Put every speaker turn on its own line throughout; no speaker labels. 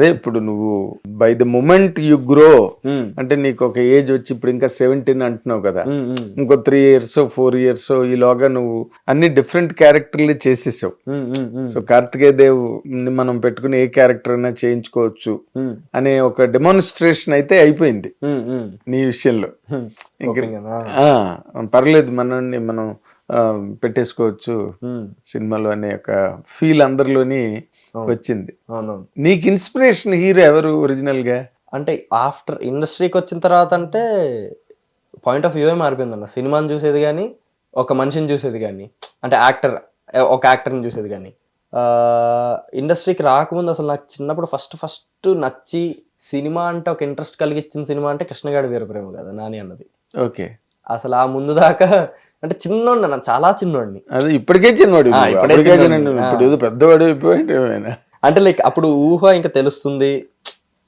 అదే ఇప్పుడు నువ్వు by the moment you grow అంటే నీకు ఒక ఏజ్ వచ్చి ఇప్పుడు ఇంకా సెవెంటీన్ అంటున్నావు కదా. ఇంకో త్రీ ఇయర్స్ ఫోర్ ఇయర్స్ ఈలోగా నువ్వు అన్ని డిఫరెంట్ క్యారెక్టర్లు చేసేసావు. సో కార్తికేయ దేవ్ని మనం పెట్టుకుని ఏ క్యారెక్టర్ అయినా చేయించుకోవచ్చు అనే ఒక డెమాన్స్ట్రేషన్ అయితే అయిపోయింది. నీ విషయంలో. ఇంకా పర్లేదు మనల్ని మనం పెట్టేసుకోవచ్చు సినిమాలో అనే ఒక ఫీల్ అందరిలోని వచ్చింది.
అవునవును.
నీకు ఇన్స్పిరేషన్ హీరో ఎవరు ఒరిజినల్గా
అంటే ఆఫ్టర్ ఇండస్ట్రీకి వచ్చిన తర్వాత అంటే పాయింట్ ఆఫ్ వ్యూ మారిపోయింది అన్న సినిమాని చూసేది కానీ ఒక మనిషిని చూసేది కానీ అంటే యాక్టర్ ఒక యాక్టర్ని చూసేది కానీ ఇండస్ట్రీకి రాకముందు అసలు నాకు చిన్నప్పుడు ఫస్ట్ ఫస్ట్ నచ్చి సినిమా అంటే ఒక ఇంట్రెస్ట్ కలిగించిన సినిమా అంటే కృష్ణగాడి వీరప్రేమ కదా నాని అన్నది.
ఓకే.
అసలు ఆ ముందు దాకా అంటే చిన్నోడిని అన్న చాలా చిన్నోడిని.
అదే ఇప్పటికే చిన్నవాడు నువ్వు.
ఇప్పుడే.
చిన్నవాడు. ఏదో పెద్దవాడు అయిపోయాడు ఏమైనా.
అంటే లైక్ అప్పుడు ఊహ ఇంకా తెలుస్తుంది.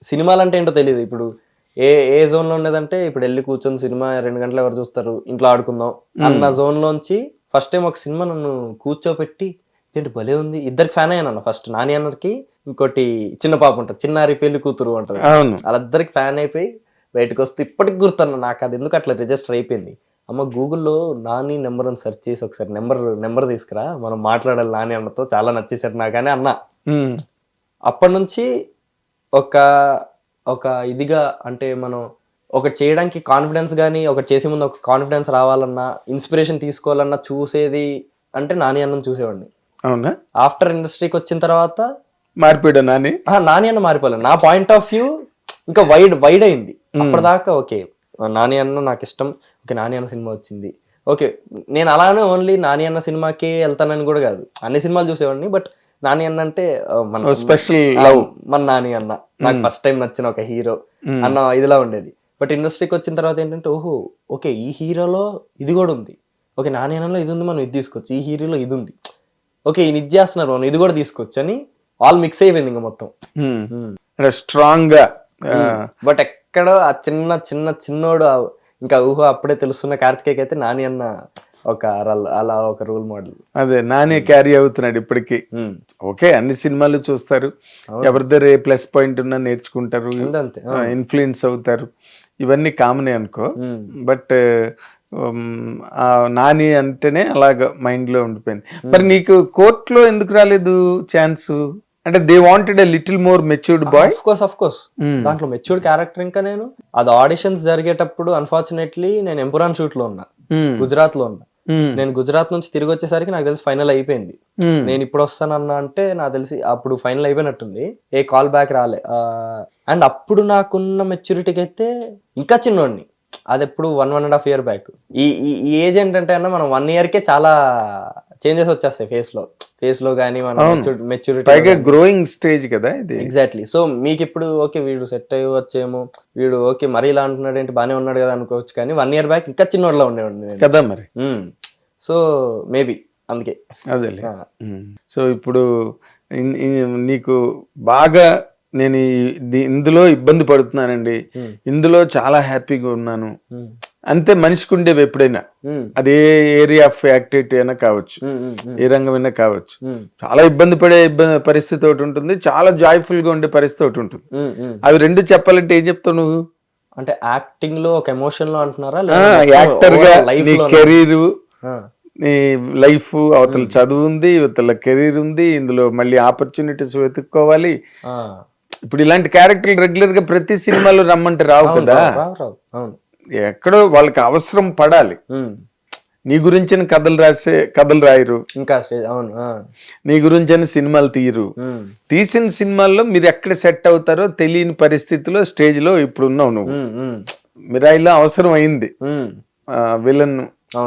సినిమాలు అంటే ఏంటో తెలియదు ఇప్పుడు ఏ ఏ జోన్లో ఉండేదంటే ఇప్పుడు వెళ్ళి కూర్చొని సినిమా రెండు గంటలు ఎవరు చూస్తారు? ఇంట్లో ఆడుకుందాం. అన్న జోన్ లోంచి ఫస్ట్ టైం ఒక సినిమా నన్ను కూర్చోపెట్టి ఏంటి భలే ఉంది. ఇద్దరికి ఫ్యాన్ అయ్యాను అన్న ఫస్ట్. నాని అన్నకి ఇంకోటి చిన్న పాప ఉంటుంది. చిన్నారి పెళ్ళి కూతురు ఉంటుంది.
అవును.
వాళ్ళిద్దరికి ఫ్యాన్ అయిపోయి బయటకు వస్తే ఇప్పటికి గుర్తున్నా నాకు అది. ఎందుకు అట్లా రిజిస్టర్ అయిపోయింది? అమ్మ గూగుల్లో నాని నెంబర్ అని సెర్చ్ చేసి ఒకసారి నెంబర్ నెంబర్ తీసుకురా. మనం మాట్లాడాలి నాని అన్నతో చాలా నచ్చేసారు నాకని అన్నా. అప్పటి నుంచి ఒక ఒక ఇదిగా అంటే మనం ఒకటి చేయడానికి కాన్ఫిడెన్స్ కానీ ఒకటి చేసే ముందు ఒక కాన్ఫిడెన్స్ రావాలన్నా ఇన్స్పిరేషన్ తీసుకోవాలన్నా చూసేది అంటే నాని అన్నం చూసేవాడిని.
అవునా?
ఆఫ్టర్ ఇండస్ట్రీకి వచ్చిన తర్వాత
మారిపోయాడు నాని?
నాని అన్న మారిపోలేదు నా పాయింట్ ఆఫ్ వ్యూ ఇంకా వైడ్ వైడ్ అయింది. అప్పటిదాకా ఓకే. నాని అన్న నాకు ఇష్టం ఓకే నాని అన్న సినిమా వచ్చింది. ఓకే నేను అలానే ఓన్లీ నాని అన్న సినిమాకే వెళ్తానని కూడా కాదు. అన్ని సినిమాలు చూసేవాడిని బట్ నాని అన్న అంటే మన
స్పెషల్
ఆ, మన నాని అన్న. నాకు ఫస్ట్ టైం నచ్చిన ఒక హీరో అన్న ఇదిలా ఉండేది. బట్ ఇండస్ట్రీకి వచ్చిన తర్వాత ఏంటంటే ఓహో ఓకే ఈ హీరోలో ఇది కూడా ఉంది. ఓకే నాని అన్నలో ఇది ఉంది మనం ఇది తీసుకోవచ్చు. ఈ హీరోలో ఇది ఉంది. ఓకే ఈయన ఇది చేస్తున్నారు మనం ఇది కూడా తీసుకోవచ్చు అని ఆల్ మిక్స్ అయిపోయింది ఇంకా మొత్తం.
స్ట్రాంగ్గా ఆ,
బట్ ఎక్కడో ఆ చిన్న చిన్న చిన్నోడు ఇంకా ఊహ అప్పుడే తెలుస్తున్న కార్తికేయకి అయితే నాని అన్న ఒక అలా ఒక రోల్ మోడల్
అదే నాని క్యారీ అవుతున్నాడు ఇప్పటికి. ఓకే అన్ని సినిమాలు చూస్తారు. ఎవరి దగ్గర ఏ ప్లస్ పాయింట్ ఉన్నా నేర్చుకుంటారు. ఇన్ఫ్లుయెన్స్ అవుతారు. ఇవన్నీ కామనే అనుకో. బట్ నాని అంటేనే అలాగ మైండ్లో ఉండిపోయింది. మరి నీకు కోర్టులో ఎందుకు రాలేదు ఛాన్స్ అంటే they wanted a little more matured boy
of course of course దాంట్లో మెచ్యూర్డ్ క్యారెక్టర్ ఇంకా నేను. అది ఆడిషన్స్ జరిగేటప్పుడు అన్ఫార్చునేట్లీ నేను ఎంపురాన్ షూట్లో ఉన్నా. గుజరాత్లో ఉన్నా. నేను గుజరాత్ నుంచి తిరిగి వచ్చేసరికి నాకు తెలిసి ఫైనల్ అయిపోయింది. నేను ఇప్పుడు వస్తానన్నా అంటే నాకు తెలిసి అప్పుడు ఫైనల్ అయిపోయినట్టుంది. ఏ కాల్ బ్యాక్ రాలే. అండ్ అప్పుడు నాకున్న మెచ్యూరిటీకి అయితే ఇంకా చిన్నోడిని. అది ఎప్పుడు one one and half year back ఈ ఈ- ఏజ్ ఏంటంటే అన్న మనం వన్ ఇయర్ కే చాలా చేంజెస్ వచ్చేస్తాయి ఫేస్లో. ఫేస్లో కానీ మన మెచ్యూరిటీ
గ్రోయింగ్ స్టేజ్ కదా ఇది.
ఎగ్జాక్ట్లీ సో మీకు ఇప్పుడు ఓకే వీడు సెట్ అయ్యవచ్చేమో వీడు ఓకే మరీ ఇలా అంటున్నాడు ఏంటి బానే ఉన్నాడు కదా అనుకోవచ్చు కానీ వన్ ఇయర్ బ్యాక్ ఇంకా చిన్నోడ్లో ఉండేవాడిని
కదా మరి.
సో మేబీ అందుకే.
అదేలే.
ఆ,
సో ఇప్పుడు ఇన్- ఇన్- నీకు బాగా నేను ఇందులో ఇబ్బంది పడుతున్నానండి. ఇందులో చాలా హ్యాపీగా ఉన్నాను. అంతే మనిషికి ఉండేవి ఎప్పుడైనా అదే ఏరియా ఆఫ్ యాక్టివిటీ అయినా కావచ్చు. ఏ రంగమైనా కావచ్చు.
ఉమ్,
చాలా ఇబ్బంది పడే ఇబ్బంది పరిస్థితి ఒకటి ఉంటుంది. చాలా జాయ్ఫుల్గా ఉండే పరిస్థితి ఒకటి ఉంటుంది. అవి రెండు చెప్పాలంటే ఏం చెప్తావు నువ్వు?
అంటే యాక్టింగ్లో ఒక ఎమోషన్లో అంటున్నారా యాక్టర్గా
నీ కెరీర్ నీ లైఫ్ అవతల చదువు ఉంది అవతల కెరీర్ ఉంది ఇందులో మళ్ళీ ఆపర్చునిటీస్ వెతుక్కోవాలి. ఇప్పుడు ఇలాంటి క్యారెక్టర్లు రెగ్యులర్గా ప్రతి సినిమాలో రమ్మంటే రావు కదా?
అవును.
ఎక్కడో వాళ్ళకి అవసరం పడాలి. నీ గురించిన కథలు రాసే కథలు రాయరు.
ఇంకా అవును
నీ గురించిన సినిమాలు తీయరు. తీసిన సినిమాల్లో మీరు ఎక్కడ సెట్ అవుతారో తెలియని పరిస్థితిలో స్టేజ్లో ఇప్పుడు ఉన్నావు నువ్వు మిరాయిలో అవసరం అయింది. విలన్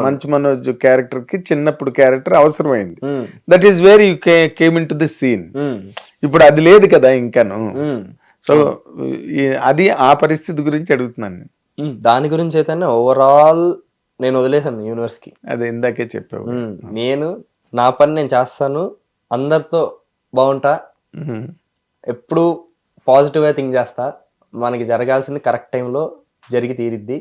మంచు మనోజ్ క్యారెక్టర్కి చిన్నప్పుడు క్యారెక్టర్ అవసరమైంది. That is where you came into the scene ఇప్పుడు అది లేదు కదా ఇంకాను. సో అది ఆ పరిస్థితి గురించి అడుగుతున్నాను నేను.
దాని గురించి అయితే ఓవరాల్ నేను వదిలేసాను యూనివర్స్కి.
అదే ఇందాకే చెప్పావు
నేను నా పని నేను చేస్తాను అందరితో బాగుంటా. ఎప్పుడు పాజిటివ్గా థింక్ చేస్తా మనకి జరగాల్సింది కరెక్ట్ టైంలో జరిగి తీరిద్ది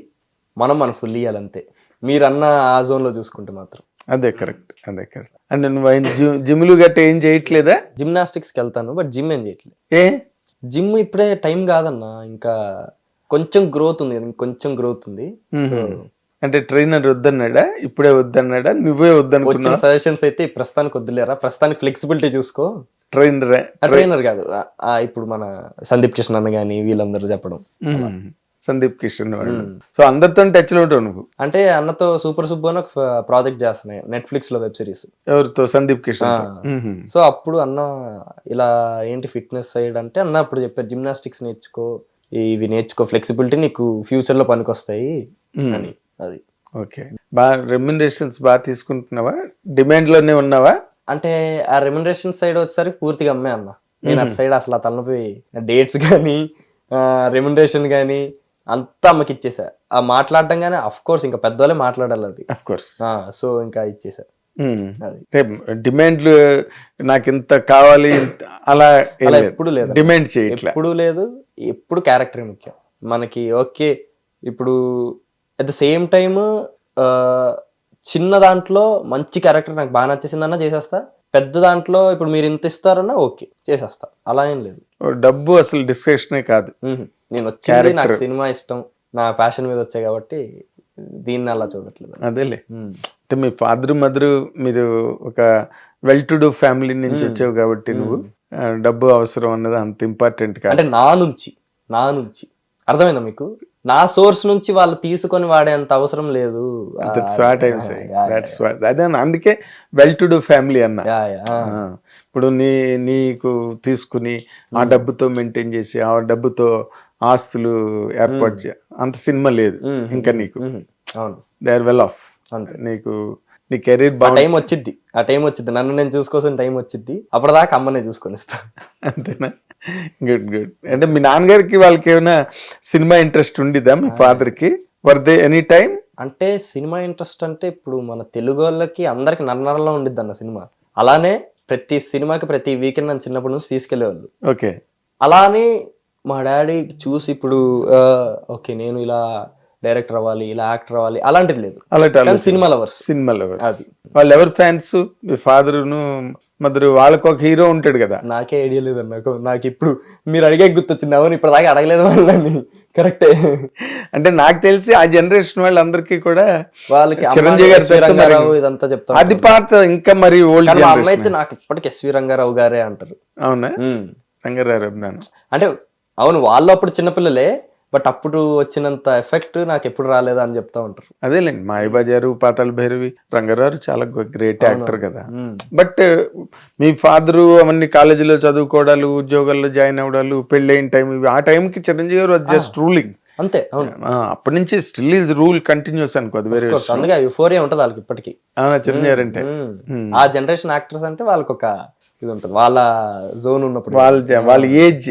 మనం మనం ఫుల్ ఇవ్వాలంతే మీరు అన్న ఆ జోన్లో చూసుకుంటే మాత్రం.
అదే కరెక్ట్ అదే కరెక్ట్. అంటే నువ్వు ఆయన జి- జిమ్లు గట్ట ఏం చేయట్లేదా?
జిమ్నాస్టిక్స్కి వెళ్తాను బట్ జిమ్ ఏం చేయట్లేదు.
ఏ?
జిమ్ ఇప్పుడే టైం కాదన్న ఇంకా కొంచెం గ్రోత్ ఉంది కొంచెం గ్రోత్ ఉంది. సో
అంటే ట్రైనర్ వద్దన్నాడా? ఇప్పుడే వద్దన్నాడా? నువ్వే
వచ్చిన సజెషన్స్ అయితే ప్రస్తుతానికి వద్దులేరా ప్రస్తుతానికి ఫ్లెక్సిబిలిటీ చూసుకో.
ట్రైనర్
ట్రైనర్ కాదు ఆ- ఆ ఇప్పుడు మన సందీప్ కృష్ణ అన్న కానీ వీళ్ళందరూ చెప్పడం.
సందీప్ కిషన్ వాళ్ళు. సో అందరితో టచ్లో ఉంటావు నువ్వు.
అంటే అన్నతో సూపర్ సుబ్బు అని ఒక ప్రాజెక్ట్ చేస్తున్నాయి నెట్ఫ్లిక్స్లో వెబ్ సిరీస్.
ఎవరితో? సందీప్ కిషన్.
సో అప్పుడు అన్న ఇలా ఏంటి ఫిట్నెస్ సైడ్ అంటే అన్న అప్పుడు చెప్పారు జిమ్నాస్టిక్స్ నేర్చుకో ఇవి నేర్చుకో ఫ్లెక్సిబిలిటీ నీకు ఫ్యూచర్లో పనికొస్తాయి అని అది.
ఓకే. బాగా రెమ్యునరేషన్స్ బాగా తీసుకుంటున్నావా? డిమాండ్లోనే ఉన్నావా?
అంటే ఆ రెమ్యునరేషన్ సైడ్ వచ్చేసరికి పూర్తిగా అమ్మే అన్న. నేను అటు సైడ్ అసలు ఆ తలనొప్పి డేట్స్ కానీ రెమ్యునరేషన్ కానీ అంతా అమ్మకి ఇచ్చేసా. ఆ మాట్లాడడం కానీ అఫ్ కోర్స్ ఇంకా పెద్దవాళ్ళే మాట్లాడాలి అది.
అఫ్ కోర్స్
సో ఇంకా ఇచ్చేసా.
డిమాండ్లు నాకు ఇంత కావాలి అలా
అలా ఎప్పుడు లేదు
డిమాండ్ చేయట్లే
ఎప్పుడు లేదు ఎప్పుడు క్యారెక్టర్ ముఖ్యం. మనకి ఓకే ఇప్పుడు అట్ ద సేమ్ టైమ్ చిన్న దాంట్లో మంచి క్యారెక్టర్ నాకు బాగా నచ్చేసిందన్నా చేసేస్తా. పెద్ద దాంట్లో ఇప్పుడు మీరు ఇంత ఇస్తారన్నా ఓకే చేసేస్తా. అలా ఏం లేదు.
డబ్బు అసలు డిస్కషనే కాదు.
నేను వచ్చింది నాకు సినిమా ఇష్టం నా ప్యాషన్ మీద వచ్చాయి కాబట్టి దీన్ని అలా చూడట్లేదు.
అదేలే. అంటే మీ ఫాదర్ మదర్ మీరు ఒక వెల్ టు డూ ఫ్యామిలీ నుంచి వచ్చావు కాబట్టి నువ్వు డబ్బు అవసరం అన్నది అంత ఇంపార్టెంట్ కాదు.
అంటే నా నుంచి నా నుంచి. అర్థమైందా మీకు? నా సోర్స్ నుంచి వాళ్ళు తీసుకొని వాడేంత అవసరం లేదు.
అదే. అందుకే వెల్ టు డూ ఫ్యామిలీ అన్న ఇప్పుడు నీ నీకు తీసుకుని ఆ డబ్బుతో మెయింటైన్ చేసి ఆ డబ్బుతో ఆస్తులు ఏర్పాటు చే అంత సినిమా లేదు ఇంకా నీకు.
అవును.
దే ఆర్ వెల్ ఆఫ్
అంతే.
నీకు నీ కెరీర్
ఆ
బాగుంది
టైం వచ్చిద్ది. ఆ టైం వచ్చిద్ది. నన్ను నేను చూసుకోవాల్సిన టైం వచ్చిద్ది. అప్పటిదాకా అమ్మనే చూసుకొని ఇస్తా
అంతేనా? గుడ్ గుడ్ అంటే మీ నాన్నగారికి వాళ్ళకి ఏమైనా సినిమా ఇంట్రెస్ట్ ఉండిదా మీ ఫాదర్కి వర్ దే ఎనీ టైం
అంటే సినిమా ఇంట్రెస్ట్ అంటే ఇప్పుడు మన తెలుగు వాళ్ళకి అందరికి నన్నరలో ఉండిద్ది అన్న సినిమా. అలానే ప్రతి సినిమాకి ప్రతి వీకెండ్ నన్ను చిన్నప్పటి నుంచి తీసుకెళ్ళేవాళ్ళు
ఓకే
అలానే మా డాడీ చూసి ఇప్పుడు ఆ, ఓకే నేను ఇలా డైరెక్టర్ అవ్వాలి ఇలా యాక్టర్ అవ్వాలి అలాంటిది లేదు.
అలాంటి
కానీ సినిమా లవర్స్. అది.
వాళ్ళు ఎవరు ఫ్యాన్స్? మీ ఫాదర్ను మదర్ వాళ్ళకి ఒక హీరో ఉంటాడు కదా.
నాకే ఐడియా లేదు నాకు నాకు ఇప్పుడు మీరు అడిగే గుర్తొచ్చింది. అవును ఇప్పుడు దాకా అడగలేదు వాళ్ళని. కరెక్టే.
అంటే నాకు తెలిసి ఆ జనరేషన్ వాళ్ళందరికీ కూడా
వాళ్ళకి
చిరంజీవి గారి
ఇదంతా చెప్తా
అది పాత ఇంకా మరి ఓల్డ్
కానీ మా అమ్మ అయితే నాకు ఇప్పటికి ఎస్వి రంగారావు గారే అంటారు.
అవునా. రంగారావు
అంటే అవును వాళ్ళు అప్పుడు చిన్నపిల్లలే బట్ అప్పుడు వచ్చినంత ఎఫెక్ట్ నాకు ఎప్పుడు రాలేదా అని చెప్తా ఉంటారు.
అదేలేండి మాయబజారు పాతాళ భైరవి రంగారావు చాలా గ్రేట్ యాక్టర్ కదా. బట్ మీ ఫాదరు అవన్నీ కాలేజీలో చదువుకోవడాలు ఉద్యోగాల్లో జాయిన్ అవ్వడాలు పెళ్ళైన టైం ఇవి ఆ టైంకి చిరంజీవి గారు జస్ట్ రూలింగ్
అంతే అవును.
అప్పటి నుంచి స్టిల్ ఈజ్ రూల్ కంటిన్యూస్ అనుకో అది వేరే
అందుకే యూఫోరియా ఉంటుంది వాళ్ళకి ఇప్పటికి.
అవునా చిరంజీవి అంటే.
ఆ జనరేషన్ యాక్టర్స్ అంటే వాళ్ళకి ఒక ఇది ఉంటుంది వాళ్ళ జోన్ ఉన్నప్పుడు.
వాళ్ళ వాళ్ళ ఏజ్